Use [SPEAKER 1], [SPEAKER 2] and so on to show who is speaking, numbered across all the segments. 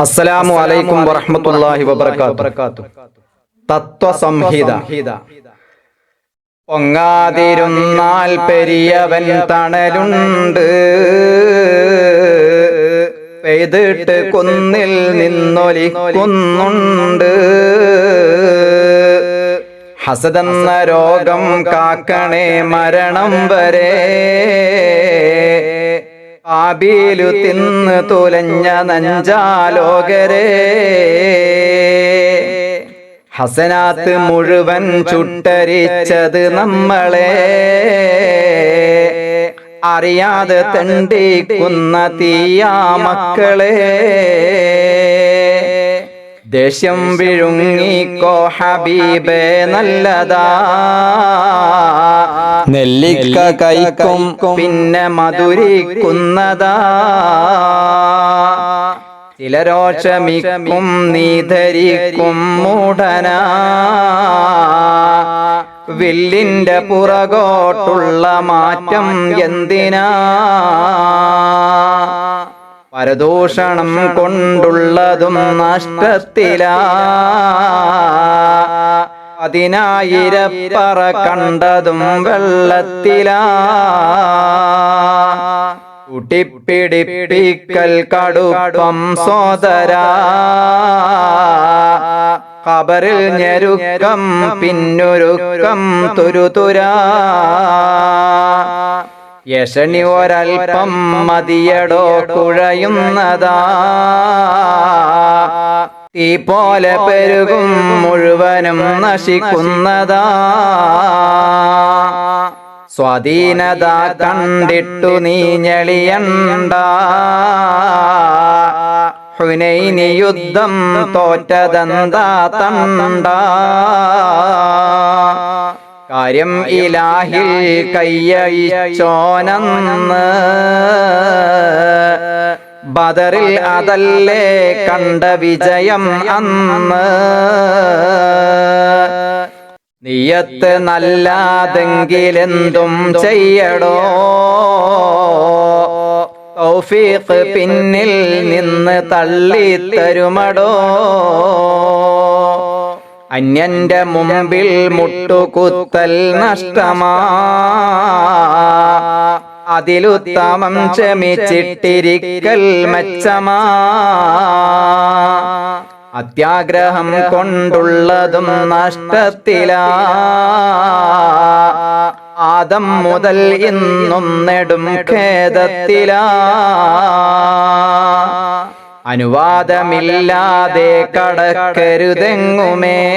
[SPEAKER 1] അസ്സലാമു അലൈക്കും വറഹ്മത്തുള്ളാഹി വബറകാത്തു. തത്വസംഹിത. പൊങ്ങാതിരുന്നാൽ പെരിയവൻ തണലുണ്ട്. പെയ്തിട്ട് കുന്നിൽ നിന്നൊലിക്കുന്നുണ്ട്. ഹസതെന്ന രോഗം കാക്കണേ മരണം വരെ. ആബീലു തിന്ന് തുലഞ്ഞ നഞ്ചാലോകരെ. ഹസനാത്ത് മുഴുവൻ ചുട്ടരിച്ചത് നമ്മളെ. അറിയാതെ തണ്ടിക്കുന്ന തീയാ മക്കളെ. ദേഷ്യം വിഴുങ്ങിക്കോ ഹബീബേ നല്ലതാ. നെല്ലിക്ക കൈക്കും പിന്നെ മധുരിക്കുന്നതാ. ചിലരോഷമിക്കും നീ ധരിക്കും മൂടനാ വില്ലിന്റെ പുറകോട്ടുള്ള മാറ്റം എന്തിനാ? പരദൂഷണം കൊണ്ടുള്ളതും നഷ്ടത്തിലാ. പതിനായിരപ്പറ കണ്ടതും വെള്ളത്തിലാ. കുട്ടിപ്പിടിപ്പിക്കൽ കടുപ്പം സോദരാ. കബറിൽ ഞെരുക്കം പിന്നൊരുക്കം തുരുതുരാ. യശണി ഒരൽപ്പം മതിയടോ കുഴയുന്നതാ. തീ പോലെ പെരുകും മുഴുവനും നശിക്കുന്നതാ. സ്വാധീനത കണ്ടിട്ടു നീ ഞെളിയണ്ട. ഹുനൈനി യുദ്ധം തോറ്റതെന്താ തണ്ട. കാര്യം ഇലാഹിൽ കയ്യഴിച്ചോനന്ന് ബദറിൽ അതല്ലേ കണ്ട വിജയം അന്ന്. നീയത്ത് നല്ലാതെങ്കിലെന്തും ചെയ്യടോ. തൗഫീഖ് പിന്നിൽ നിന്ന് തള്ളിത്തരുമടോ. അന്യന്റെ മുമ്പിൽ മുട്ടുകുത്തൽ നഷ്ടമാ. അതിലുത്തമം ക്ഷമിച്ചിട്ടിരിക്കൽ മെച്ചമാ. അത്യാഗ്രഹം കൊണ്ടുള്ളതും നഷ്ടത്തിലാ. ആദം മുതൽ ഇന്നും നെടും ഖേദത്തിലാ. അനുവാദമില്ലാതെ കടക്കരുതെങ്ങുമേ?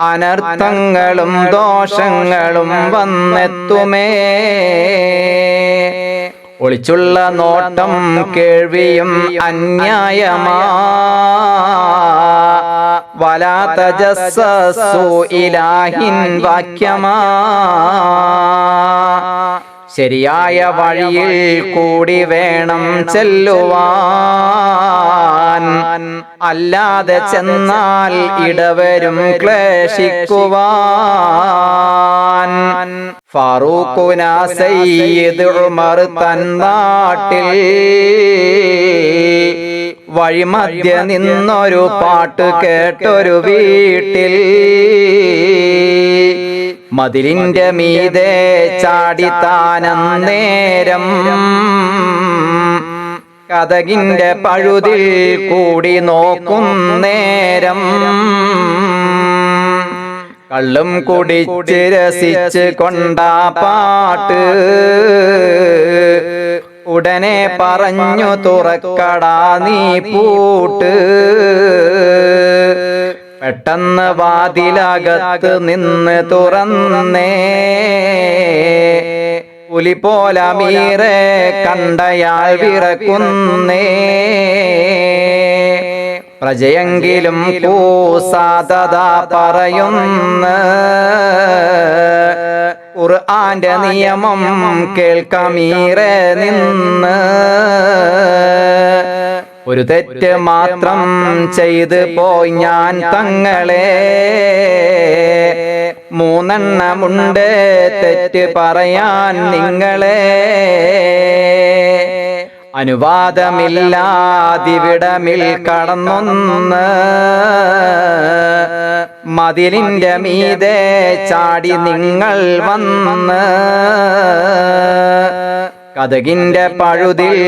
[SPEAKER 1] അനർത്ഥങ്ങളും ദോഷങ്ങളും വന്നെത്തുമേ? ഒളിച്ചുള്ള നോട്ടം കേൾവിയും അന്യായമാ. വലാത്ത ജസ്സു ഇലാഹിൻ വാക്യമാ. ശരിയായ വഴിയിൽ കൂടി വേണം ചെല്ലുവാൻ. അല്ലാതെ ചെന്നാൽ ഇടവരും ക്ലേശിക്കുവാൻ. ഫാറൂഖുന സയ്യിദ് ഉമർ നാട്ടിൽ വഴിമധ്യ നിന്നൊരു പാട്ട് കേട്ടൊരു വീട്ടിൽ മതിലിന്റെ മീതെ ചാടിത്താനന്നേരം കഥകിന്റെ പഴുതിൽ കൂടി നോക്കും നേരം കള്ളും കുടിച്ച് രസിച്ച് കൊണ്ട പാട്ട് ഉടനെ പറഞ്ഞു തുറക്കടാ നീ പൂട്ട് പെട്ടെന്ന് വാതിലകത്ത് നിന്ന് തുറന്നേ. പുലി പോലമീറെ കണ്ടയാൾ വിറക്കുന്നേ. പ്രജയെങ്കിലും കൂസാതത പറയുന്ന ഖുർആന്റെ നിയമം കേൾക്കമീറെ നിന്ന്. ഒരു തെറ്റ് മാത്രം ചെയ്ത് പോയി ഞാൻ തങ്ങളെ. മൂന്നെണ്ണമുണ്ട്. തെറ്റ് പറയാൻ നിങ്ങളെ. അനുവാദമില്ലാതിവിടമിൽ കടന്നൊന്ന്. മതിലിന്റെ മീതെ ചാടി നിങ്ങൾ വന്ന്. കഥകിന്റെ പഴുതിൽ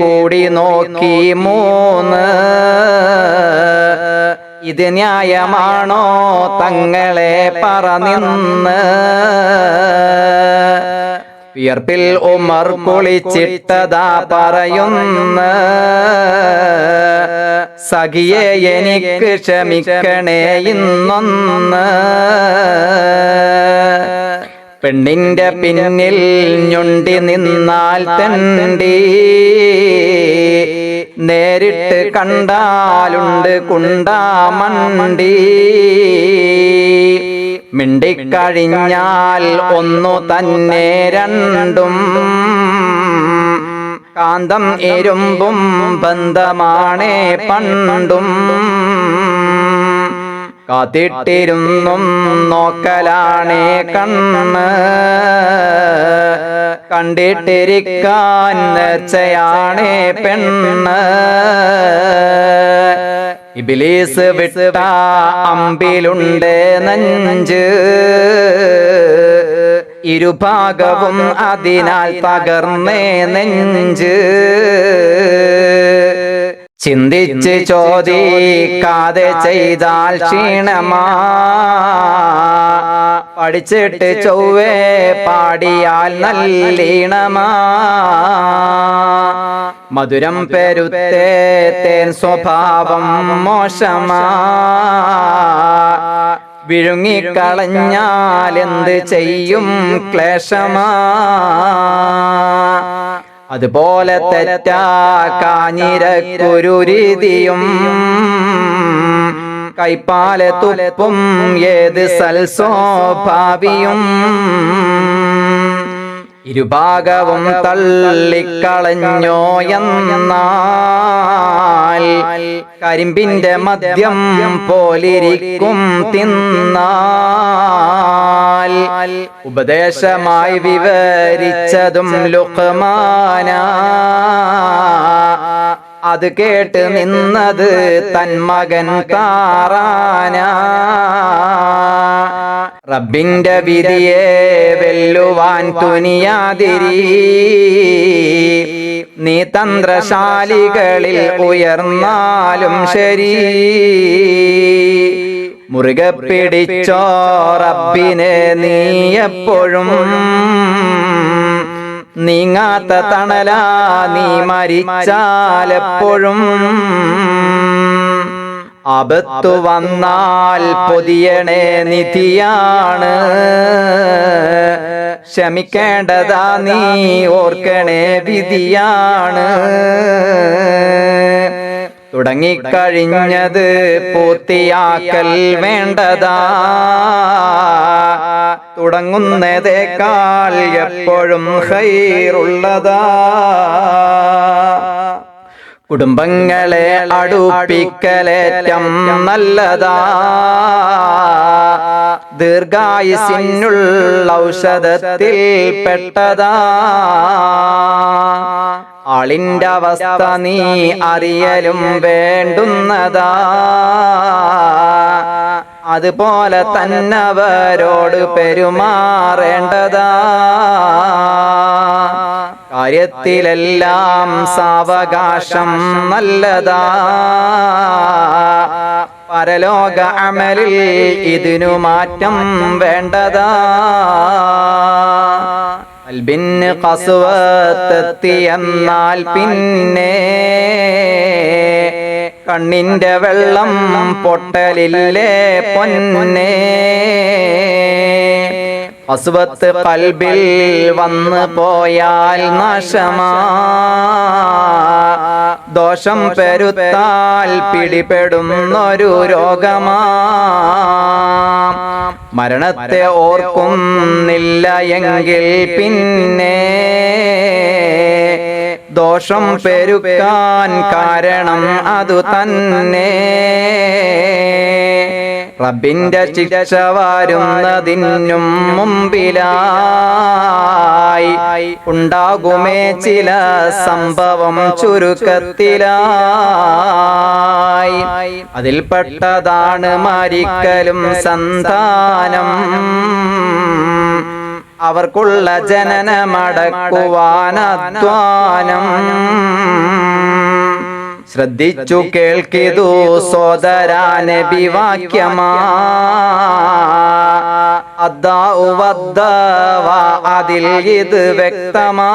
[SPEAKER 1] കൂടി നോക്കി മൂന്ന്. ഇത് ന്യായമാണോ തങ്ങളെ പറനിന്ന്? വിയർപ്പിൽ ഉമർ കുളിച്ചിട്ടതാ പറയുന്ന. സഖിയെ എനിക്ക് ക്ഷമിക്കണേ ഇന്നൊന്ന്. പെണ്ണിന്റെ പിന്നിൽ ഞൊണ്ടി നിന്നാൽ തണ്ടി. നേരിട്ട് കണ്ടാലുണ്ട് കുണ്ടാമണ്ടി. മിണ്ടിക്കഴിഞ്ഞാൽ ഒന്നു തന്നെ രണ്ടും. കാന്തം എരുമ്പും ബന്ധമാണേ പണ്ടും. കാത്തിട്ടിരുന്നും നോക്കലാണേ കണ്ണ്. കണ്ടിട്ടിരിക്കാൻ നേർച്ചയാണേ പെണ്ണ്. ഇബിലീസ് വിട്ട അമ്പിലുണ്ട് നഞ്ച്. ഇരുഭാഗവും അതിനാൽ തകർന്നേ നെഞ്ച്. ചിന്തിച്ച് ചോദിക്കാതെ ചെയ്താൽ ക്ഷീണമാ. പഠിച്ചിട്ട് ചൊവ്വേ പാടിയാൽ നല്ലീണമാ. മധുരം പെരുത്തേ തേൻ സ്വഭാവം മോശമാ. വിഴുങ്ങിക്കളഞ്ഞാൽ എന്ത് ചെയ്യും ക്ലേശമാ. അതുപോലെ തെറ്റാ കാഞ്ഞിരക്കുരുരീതിയും കൈപ്പാല തുലപ്പും ഏത് സൽസോഭാവിയും ഇരുഭാഗവും തള്ളിക്കളഞ്ഞോ എന്നാൽ കരിമ്പിന്റെ മദ്യം പോലിരിക്കും തിന്നാൽ ഉപദേശമായി വിവരിച്ചതും ലുക്മാന അത് കേട്ട് നിന്നത് തൻ മകൻ താറാന. റബ്ബിന്റെ വിധിയെ വെല്ലുവാൻ തുനിയാതിരി. നീ തന്ത്രശാലികളിൽ ഉയർന്നാലും ശരി. മുറുകെ പിടിച്ചോ റബ്ബിനെ നീ എപ്പോഴും. നീങ്ങാത്ത തണലാ നീ മരിച്ചാലെപ്പോഴും അബത്തു വന്നാൽ പൊതിയണേ നിധിയാണ്. ക്ഷമിക്കേണ്ടതാ നീ ഓർക്കണേ വിധിയാണ്. തുടങ്ങിക്കഴിഞ്ഞത് പൂർത്തിയാക്കൽ വേണ്ടതാ. തുടങ്ങുന്നതേക്കാൾ എപ്പോഴും ഹൈറുള്ളതാ. കുടുംബങ്ങളെ അടുപ്പിക്കലേറ്റം നല്ലതാ. ദീർഘായുസിനുള്ള ഔഷധത്തിൽ പെട്ടതാ. ആളിന്റെ അവസ്ഥ നീ അറിയലും വേണ്ടുന്നതാ. അതുപോലെ തന്നവരോട് പെരുമാറേണ്ടതാ. കാര്യത്തിലെല്ലാം സാവകാശം നല്ലതാ. പരലോക അമലിൽ ഇതിനു മാറ്റം വേണ്ടതാ. അൽബിന് പിന്നെ കണ്ണിന്റെ വെള്ളം പൊട്ടലില്ലേ പൊന്നേ? അസുവത്ത് കൽബിൽ വന്നു പോയാൽ നാശമാ. ദോഷം പെരുത്താൽ പിടിപെടുന്നൊരു രോഗമാ. മരണത്തെ ഓർക്കുന്നില്ല എങ്കിൽ പിന്നെ ദോഷം പെരുക്കാൻ കാരണം അതു തന്നെ. റബ്ബിന്റെ ശിക്ഷ വരുന്നതിനും മുമ്പിലായി ഉണ്ടാകുമേ ചില സംഭവം ചുരുക്കത്തിലായി. അതിൽപ്പെട്ടതാണ് മരിക്കലും സന്താനം. അവർക്കുള്ള ജനനമടക്കുവാൻ അധ്വാനം. ശ്രദ്ധിച്ചു കേൾക്കിതു സോദരാനെ വിവാക്യമാതിൽ വാക്യമാ. അതിൽ ഇത് വ്യക്തമാ.